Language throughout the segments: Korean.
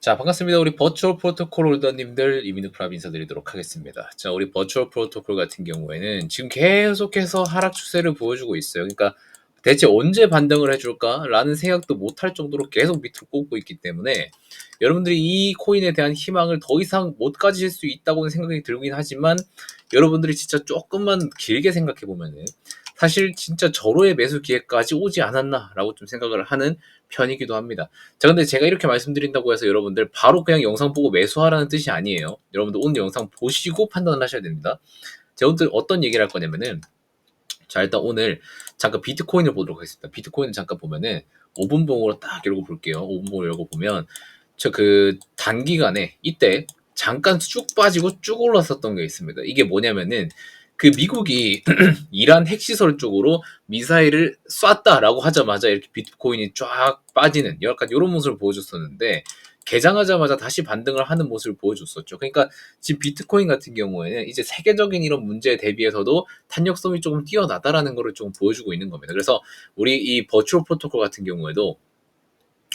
자, 반갑습니다. 우리 버추얼 프로토콜 홀더님들 이민우 프랍 인사드리도록 하겠습니다. 자, 우리 버추얼 프로토콜 같은 경우에는 지금 계속해서 하락 추세를 보여주고 있어요. 그러니까 대체 언제 반등을 해줄까라는 생각도 못할 정도로 계속 밑으로 꽂고 있기 때문에 여러분들이 이 코인에 대한 희망을 더 이상 못 가지실 수 있다고는 생각이 들긴 하지만 여러분들이 진짜 조금만 길게 생각해 보면은 사실 진짜 절호의 매수 기회까지 오지 않았나라고 좀 생각을 하는 편이기도 합니다. 자, 근데 제가 이렇게 말씀드린다고 해서 여러분들 바로 그냥 영상 보고 매수하라는 뜻이 아니에요. 여러분들 오늘 영상 보시고 판단을 하셔야 됩니다. 제가 오늘 어떤 얘기를 할 거냐면은 자, 일단 오늘 잠깐 비트코인을 보도록 하겠습니다. 비트코인 잠깐 보면은 5분 봉으로 딱 열고 볼게요. 5분 봉을 열고 보면 저 그 단기간에 이때 잠깐 쭉 빠지고 쭉 올랐었던 게 있습니다. 이게 뭐냐면은 그 미국이 이란 핵시설 쪽으로 미사일을 쐈다라고 하자마자 이렇게 비트코인이 쫙 빠지는 약간 이런 모습을 보여줬었는데 개장하자마자 다시 반등을 하는 모습을 보여줬었죠. 그러니까 지금 비트코인 같은 경우에는 이제 세계적인 이런 문제에 대비해서도 탄력성이 조금 뛰어나다라는 것을 조금 보여주고 있는 겁니다. 그래서 우리 이 버추얼 프로토콜 같은 경우에도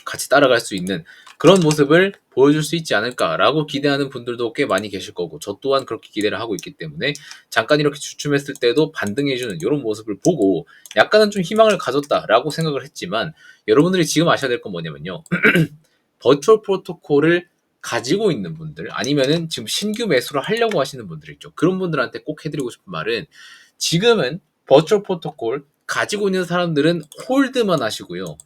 같이 따라갈 수 있는 그런 모습을 보여줄 수 있지 않을까라고 기대하는 분들도 꽤 많이 계실 거고 저 또한 그렇게 기대를 하고 있기 때문에 잠깐 이렇게 주춤했을 때도 반등해주는 이런 모습을 보고 약간은 좀 희망을 가졌다라고 생각을 했지만 여러분들이 지금 아셔야 될 건 뭐냐면요. 버추얼 프로토콜을 가지고 있는 분들 아니면은 지금 신규 매수를 하려고 하시는 분들 있죠. 그런 분들한테 꼭 해드리고 싶은 말은 지금은 버추얼 프로토콜 가지고 있는 사람들은 홀드만 하시고요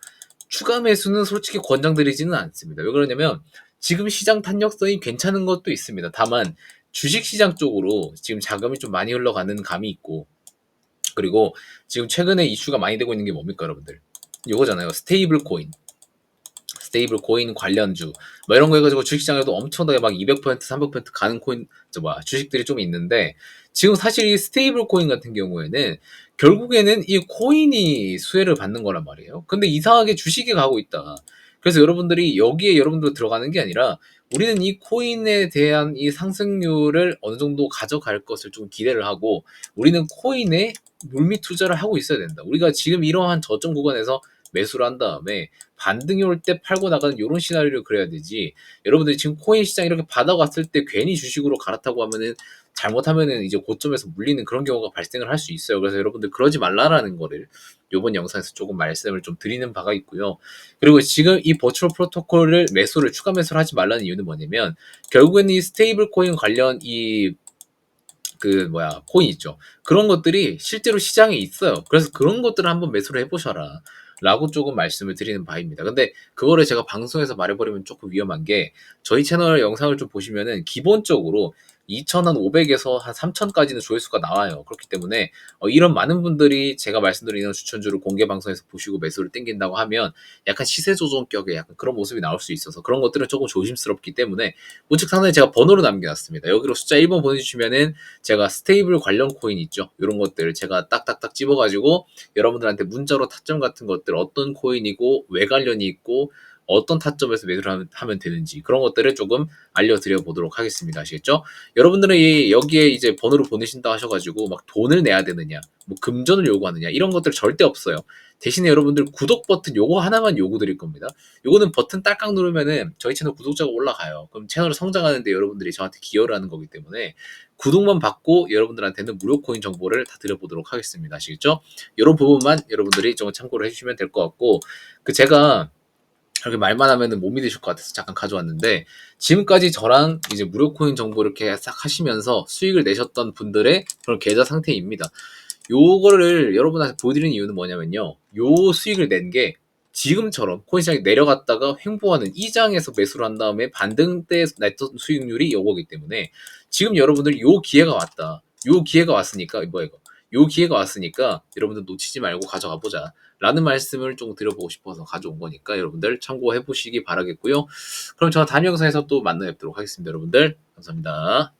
추가 매수는 솔직히 권장드리지는 않습니다. 왜 그러냐면 지금 시장 탄력성이 괜찮은 것도 있습니다. 다만 주식 시장 쪽으로 지금 자금이 좀 많이 흘러가는 감이 있고 그리고 지금 최근에 이슈가 많이 되고 있는 게 뭡니까 여러분들? 이거잖아요. 스테이블 코인. 스테이블 코인 관련주 뭐 이런 거 해가지고 주식시장에도 엄청나게 막 200% 300% 가는 코인 저 뭐야 주식들이 좀 있는데 지금 사실 이 스테이블 코인 같은 경우에는 결국에는 이 코인이 수혜를 받는 거란 말이에요. 근데 이상하게 주식에 가고 있다. 그래서 여러분들이 여기에 여러분들 들어가는 게 아니라 우리는 이 코인에 대한 이 상승률을 어느 정도 가져갈 것을 좀 기대를 하고 우리는 코인에 물밑 투자를 하고 있어야 된다. 우리가 지금 이러한 저점 구간에서 매수를 한 다음에 반등이 올 때 팔고 나가는 이런 시나리오를 그려야 되지. 여러분들이 지금 코인 시장 이렇게 받아갔을 때 괜히 주식으로 갈아타고 하면은 잘못하면은 이제 고점에서 물리는 그런 경우가 발생을 할 수 있어요. 그래서 여러분들 그러지 말라라는 거를 이번 영상에서 조금 말씀을 좀 드리는 바가 있고요. 그리고 지금 이 버추얼 프로토콜을 매수를 추가 매수를 하지 말라는 이유는 뭐냐면 결국에는 이 스테이블 코인 관련 이그 뭐야 코인 있죠 그런 것들이 실제로 시장에 있어요 그래서 그런 것들을 한번 매수를 해보셔라 라고 조금 말씀을 드리는 바입니다. 근데 그거를 제가 방송에서 말해버리면 조금 위험한 게 저희 채널 영상을 좀 보시면은 기본적으로 2,500에서 한 3,000까지는 조회수가 나와요. 그렇기 때문에 어, 이런 많은 분들이 제가 말씀드리는 추천주를 공개 방송에서 보시고 매수를 땡긴다고 하면 약간 시세 조정격의 약간 그런 모습이 나올 수 있어서 그런 것들은 조금 조심스럽기 때문에 우측 상단에 제가 번호를 남겨놨습니다. 여기로 숫자 1번 보내주시면은 제가 스테이블 관련 코인 있죠. 이런 것들 제가 딱딱딱 집어가지고 여러분들한테 문자로 타점 같은 것들 어떤 코인이고 왜 관련이 있고 어떤 타점에서 매수를 하면 되는지 그런 것들을 조금 알려드려 보도록 하겠습니다. 아시겠죠? 여러분들은 여기에 이제 번호를 보내신다 하셔가지고 막 돈을 내야 되느냐, 뭐 금전을 요구하느냐 이런 것들 절대 없어요. 대신에 여러분들 구독 버튼 요거 하나만 요구 드릴 겁니다. 요거는 버튼 딸깍 누르면은 저희 채널 구독자가 올라가요. 그럼 채널을 성장하는데 여러분들이 저한테 기여를 하는 거기 때문에 구독만 받고 여러분들한테는 무료 코인 정보를 다 드려보도록 하겠습니다. 아시겠죠? 이런 부분만 여러분들이 좀 참고를 해주시면 될 것 같고 그 제가 이렇게 말만 하면은 못 믿으실 것 같아서 잠깐 가져왔는데 지금까지 저랑 이제 무료 코인 정보 이렇게 싹 하시면서 수익을 내셨던 분들의 그런 계좌 상태입니다. 요거를 여러분한테 보여드리는 이유는 뭐냐면요. 요 수익을 낸 게 지금처럼 코인 시장이 내려갔다가 횡보하는 이 장에서 매수를 한 다음에 반등 때 냈던 수익률이 요거기 때문에 지금 여러분들 요 기회가 왔다. 요 기회가 왔으니까 뭐야 이거. 요 기회가 왔으니까 여러분들 놓치지 말고 가져가 보자. 라는 말씀을 좀 드려보고 싶어서 가져온 거니까 여러분들 참고해 보시기 바라겠고요. 그럼 저는 다음 영상에서 또 만나 뵙도록 하겠습니다. 여러분들 감사합니다.